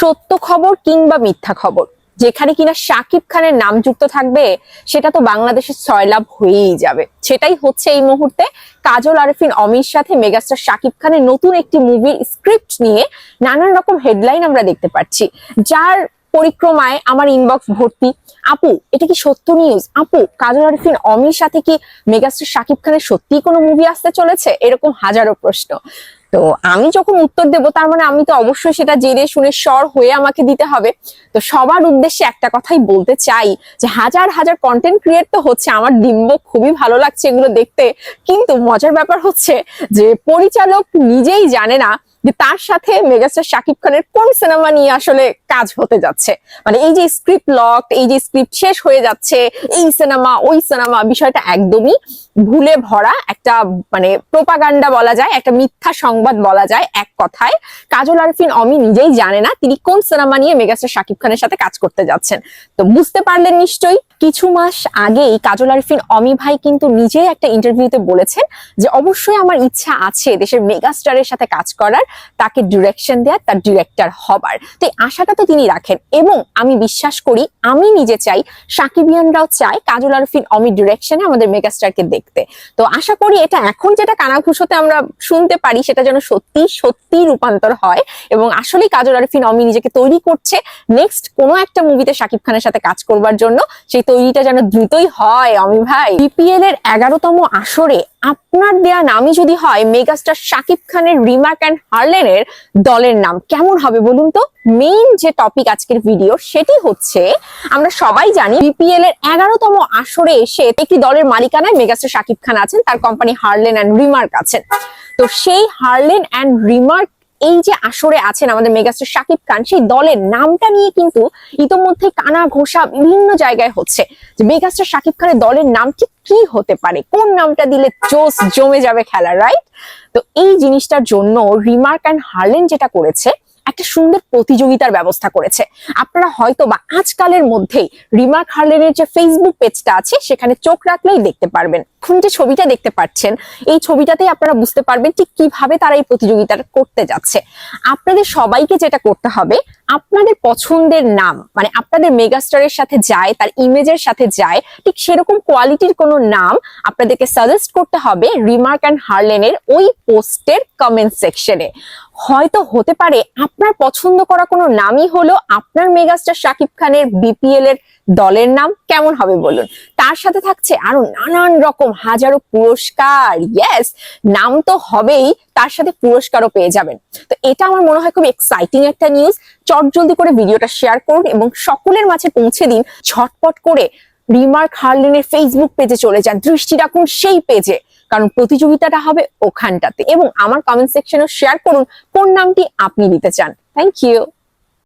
সত্য খবর কিংবা মিথ্যা খবর। যেখানে কিনা শাকিব খানের নাম যুক্ত থাকবে, সেটা তো বাংলাদেশের সয়লাভ হয়েই যাবে। সেটাই হচ্ছে এই মুহূর্তে কাজল আরফিন, অমির সাথে মেগাস্টার শাকিব খানের নতুন একটি মুভির স্ক্রিপ্ট নিয়ে নানান রকম হেডলাইন আমরা দেখতে পাচ্ছি। যার পরিক্রমায় আমার ইনবক্স ভর্তি। আপু, এটা কি সত্য নিউজ আপু, কাজল আরফিন, অমির সাথে কি মেগাস্টার শাকিব খানের সত্যি কোনো মুভি আসতে চলেছে? এরকম হাজারো প্রশ্ন। তো আমি যখন উত্তর দেব, তার মানে আমি তো অবশ্যই সেটা জেনে শুনে স্বর হয়ে আমাকে দিতে হবে। তো সবার উদ্দেশ্যে একটা কথাই বলতে চাই যে, হাজার হাজার কন্টেন্ট ক্রিয়েট তো হচ্ছে আমার ডিম্ব, খুবই ভালো লাগছে এগুলো দেখতে। কিন্তু মজার ব্যাপার হচ্ছে যে, পরিচালক নিজেই জানে না যে তার সাথে মেগাস্টার শাকিব খানের কোন সিনেমা নিয়ে আসলে কাজ হতে যাচ্ছে? মানে এই যে স্ক্রিপ্ট লক এই যে স্ক্রিপ্ট শেষ হয়ে যাচ্ছে, এই সিনেমা, ওই সিনেমা বিষয়টা একদমই ভুলে ভরা একটা মানে প্রোপাগান্ডা বলা যায়, একটা মিথ্যা সংবাদ বলা যায় এক কথায়। কাজল আরফিন, অমি নিজেই জানে না তিনি কোন সিনেমা নিয়ে মেগাস্টার শাকিব খানের সাথে কাজ করতে যাচ্ছেন। তো বুঝতে পারলেন নিশ্চয়ই। কিছু মাস আগেই কাজল আরফিন অমি ভাই কিন্তু নিজেই একটা ইন্টারভিউতে বলেছেন যে অবশ্যই আমার ইচ্ছা আছে দেশের মেগাস্টারের সাথে কাজ করার, তাকে ডিরেকশন দেওয়ার তার ডিরেক্টর হবার। তো এই আশাটা তো তিনি রাখেন এবং আমি বিশ্বাস করি, আমি নিজে চাই সাকিবিয়ানরাও চায় কাজল আরফিন অমি ডিরেকশনে আমাদের মেগাস্টারকে দেখতে। তো আশা করি এটা এখন যেটা কানাঘুষোতে আমরা শুনতে পারি, সেটা যেন সত্যি সত্যি রূপান্তর হয় এবং আসলেই কাজল আরফিন অমি নিজেকে তৈরি করছে। নেক্সট কোনো একটা মুভিতে শাকিব খানের সাথে কাজ করবার জন্য, সেই তৈরিটা যেন দ্রুতই হয়, অমি ভাই। বিপিএল এর এগারোতম আসরে আপনার দেয়া নামই যদি হয়, মেগাস্টার শাকিব খানের রিমার্ক অ্যান্ড হার্লেনের দলের নাম। কেমন হবে বলুন তো? মেইন যে টপিক আজকের ভিডিও, সেটি হচ্ছে, আমরা সবাই জানি বিপিএল এর এগারোতম আসরে এসে একটি দলের মালিকানায় মেগাস্টার শাকিব খান আছেন, তার কোম্পানি হার্লেন অ্যান্ড রিমার্ক আছেন। তো সেই হার্লেন অ্যান্ড রিমার্ক এই যে আসরে আছেন আমাদের মেগাস্টার শাকিব খান, সেই দলের নামটা নিয়ে কিন্তু ইতোমধ্যে কানা ঘোষা বিভিন্ন জায়গায় হচ্ছে। যে মেগাস্টার শাকিব খানের দলের নামটি কি হতে পারে? কোন নামটা দিলে জোস জমে যাবে খেলা রাইট তো এই জিনিসটার জন্য রিমার্ক অ্যান্ড হার্লেন যেটা করেছে একটা সুন্দর প্রতিযোগিতার ব্যবস্থা করেছে। আপনারা হয়তো বা আজকালের মধ্যেই রিমার্ক হার্লেনের যে ফেসবুক পেজটা আছে, সেখানে চোখ রাখলেই দেখতে পারবেন। এখন যে ছবিটা দেখতে পাচ্ছেন, এই ছবিটাতেই আপনারা বুঝতে পারবেন ঠিক কীভাবে তারা এই প্রতিযোগিতাটা করতে যাচ্ছে। আপনাদের সবাইকে যেটা করতে হবে, আপনাদের পছন্দের নাম মানে আপনাদের মেগাস্টারের সাথে যায়, তার ইমেজের সাথে যায়, ঠিক সেরকম কোয়ালিটির কোনো নাম আপনাদেরকে সাজেস্ট করতে হবে রিমার্ক অ্যান্ড হার্লেনের ওই পোস্টের কমেন্ট সেকশনে হয়তো হতে পারে আপনার পছন্দ করা কোনো নামই হলো আপনার মেগাস্টার শাকিব খানের বিপিএল এর দলের নাম। কেমন হবে বলুন? তার সাথে থাকছে আরও নানান রকম হাজারো পুরস্কার। ইয়েস নাম তো হবেই, তার সাথে পুরস্কারও পেয়ে যাবেন। তো এটা আমার মনে হয় খুব এক্সাইটিং একটা নিউজ চট জলদি করে ভিডিওটা শেয়ার করুন এবং সকলের মাঝে পৌঁছে দিন। ঝটপট করে রিমার্ক হার্লেনের ফেসবুক পেজে চলে যান। দৃষ্টি রাখুন সেই পেজে কারণ প্রতিযোগিতাটা হবে ওখানটাতে। এবং আমার কমেন্ট সেকশনে শেয়ার করুন কোন নামটি আপনি দিতে চান। Thank you